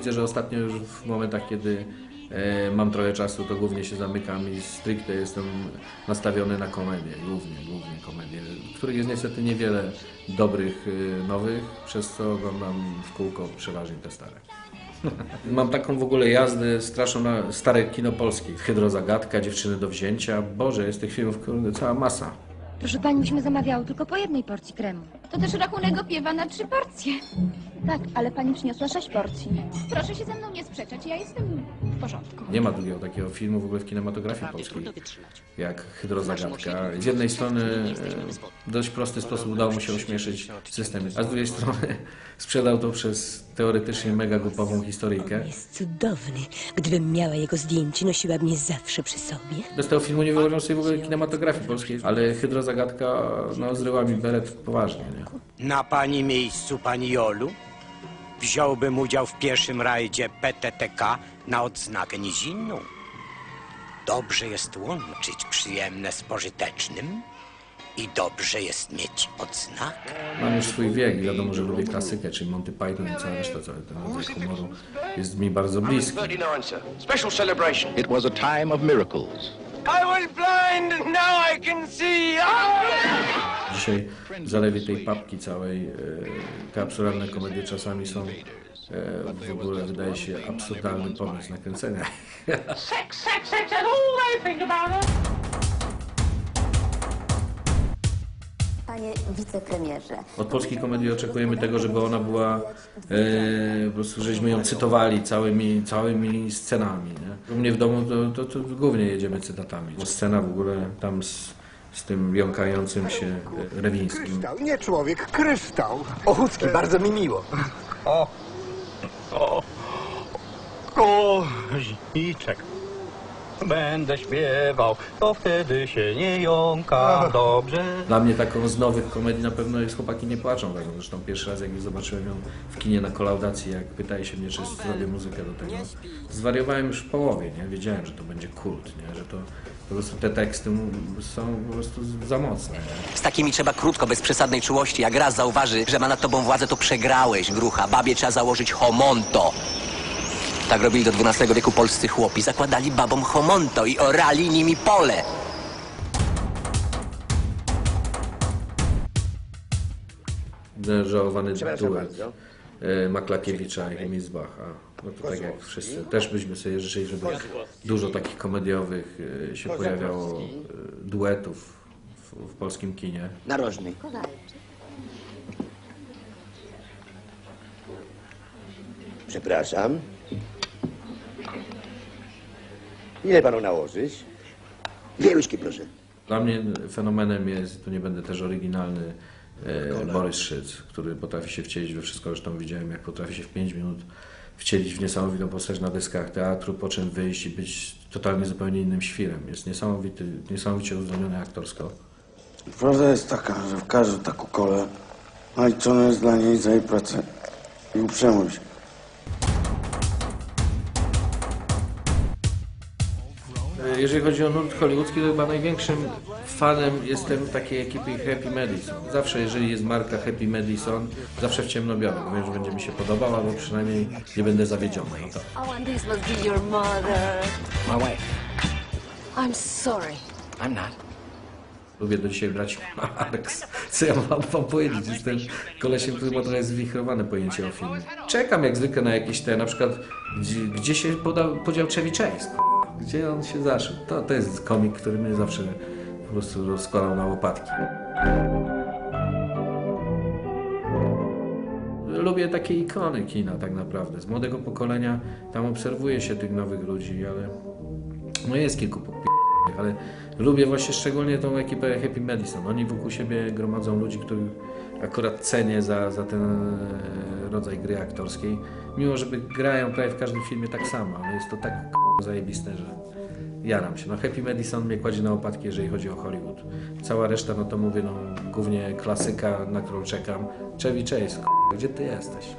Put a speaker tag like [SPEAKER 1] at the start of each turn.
[SPEAKER 1] widzę, że ostatnio już w momentach, kiedy e, mam trochę czasu, to głównie się zamykam i stricte jestem nastawiony na komedię, głównie, głównie komedię, których jest niestety niewiele dobrych, e, nowych, przez co oglądam w kółko przeważnie te stare. Mam taką w ogóle jazdę straszną na stare kino polskie. Hydrozagadka, Dziewczyny do wzięcia. Boże, jest tych filmów kurde, cała masa.
[SPEAKER 2] Proszę pani, myśmy zamawiały tylko po jednej porcji kremu.
[SPEAKER 3] To też rachunek opiewa na trzy porcje.
[SPEAKER 4] Tak, ale pani przyniosła sześć porcji.
[SPEAKER 3] Proszę się ze mną nie sprzeczać, ja jestem w porządku.
[SPEAKER 1] Nie ma drugiego takiego filmu w ogóle w kinematografii polskiej jak Hydrozagadka. Z jednej strony w dość prosty sposób udało mu się ośmieszyć system, a z drugiej strony sprzedał to przez teoretycznie mega głupową historyjkę.
[SPEAKER 5] Jest cudowny. Gdybym miała jego zdjęcie, nosiłabym je zawsze przy sobie.
[SPEAKER 1] Bez tego filmu nie wyobrażam sobie w ogóle kinematografii polskiej, ale Hydrozagadka no, zryła mi beret poważnie. Nie?
[SPEAKER 6] Na pani miejscu, pani Jolu, wziąłbym udział w pierwszym rajdzie PTTK na odznakę nizinną. Dobrze jest łączyć przyjemne z pożytecznym i dobrze jest mieć odznakę.
[SPEAKER 1] Mam już swój wiek i wiadomo, że lubię klasykę, czyli Monty Python i cała reszta, cały ten rodzaj humoru jest mi bardzo bliski.
[SPEAKER 7] 39, sir. Special celebration.
[SPEAKER 8] It was a time of miracles.
[SPEAKER 7] I was blind and now I can see.
[SPEAKER 1] Dzisiaj w zalewie tej papki całej e, te absurdalne komedie czasami są e, w ogóle wydaje się absurdalny pomysł nakręcenia.
[SPEAKER 9] Sex, sex, sex, that's all they think about it.
[SPEAKER 4] Panie wicepremierze,
[SPEAKER 1] Od polskiej komedii oczekujemy tego, żeby ona była e, po prostu, żeśmy ją cytowali całymi, całymi scenami. Nie? U mnie w domu to, to, to głównie jedziemy cytatami. Bo Scena w ogóle tam z, z tym jąkającym się Rewińskim.
[SPEAKER 10] Kryształ, nie człowiek, kryształ. Ochucki, bardzo mi miło.
[SPEAKER 11] Koziczek. Będę śpiewał, to wtedy się nie jąka dobrze.
[SPEAKER 1] Dla mnie taką z nowych komedii na pewno jest Chłopaki nie płaczą. Tak? Zresztą pierwszy raz jak już zobaczyłem ją w kinie na kolaudacji, jak pytali się mnie, czy zrobię muzykę do tego. Zwariowałem już w połowie, nie? Wiedziałem, że to będzie kult, nie? Że to po prostu te teksty są po prostu za mocne. Nie?
[SPEAKER 12] Z takimi trzeba krótko, bez przesadnej czułości. Jak raz zauważy, że ma nad tobą władzę, to przegrałeś, grucha. Babie trzeba założyć homonto. Tak robili do XII wieku polscy chłopi. Zakładali babom homonto i orali nimi pole.
[SPEAKER 1] Żałowany duet e, Maklakiewicza i Hemizbacha. No to tak jak wszyscy. Też byśmy sobie życzyli, żeby dużo takich komediowych e, się pojawiało e, duetów w, w polskim kinie.
[SPEAKER 6] Narożny.
[SPEAKER 10] Przepraszam. Ile panu nałożyć? Dwie łyżki, proszę.
[SPEAKER 1] Dla mnie fenomenem jest, tu nie będę też oryginalny, e, Borys Szyc, który potrafi się wcielić we wszystko, zresztą widziałem, jak potrafi się w 5 minut wcielić w niesamowitą postać na dyskach teatru, po czym wyjść i być totalnie zupełnie innym świrem. Jest niesamowity, niesamowicie uzdolniony aktorsko.
[SPEAKER 13] Prawda jest taka, że w każdą taką kolę naliczone jest dla niej za jej pracę i uprzejmość.
[SPEAKER 1] Jeżeli chodzi o nurt hollywoodzki, to chyba największym fanem jestem takiej ekipy Happy Madison. Zawsze, jeżeli jest marka Happy Madison, zawsze w ciemnobiałym. Wiem, że będzie mi się podobała, bo przynajmniej nie będę zawiedziony. No to.
[SPEAKER 2] Oh, and this must be your mother.
[SPEAKER 12] My wife.
[SPEAKER 2] I'm sorry.
[SPEAKER 12] I'm not.
[SPEAKER 1] Lubię do dzisiaj brać Marks. Co ja mam wam powiedzieć? Jestem kolesiem, który ma trochę zwichrowane pojęcie o filmie. Czekam jak zwykle na jakieś te, na przykład, gdzie, gdzie się podał, podział Chevy Chase? Gdzie on się zaszył? To, to jest komik, który mnie zawsze po prostu rozkładał na łopatki. Lubię takie ikony kina tak naprawdę. Z młodego pokolenia tam obserwuje się tych nowych ludzi, ale no jest kilku ale lubię właśnie szczególnie tą ekipę Happy Madison. Oni wokół siebie gromadzą ludzi, których akurat cenię za, za ten e, rodzaj gry aktorskiej. Mimo, że grają prawie w każdym filmie tak samo, ale jest to tak zajebiste, że jaram się. No Happy Madison mnie kładzie na łopatki, jeżeli chodzi o Hollywood. Cała reszta, no to mówię, no głównie klasyka, na którą czekam. Chevy Chase, gdzie ty jesteś?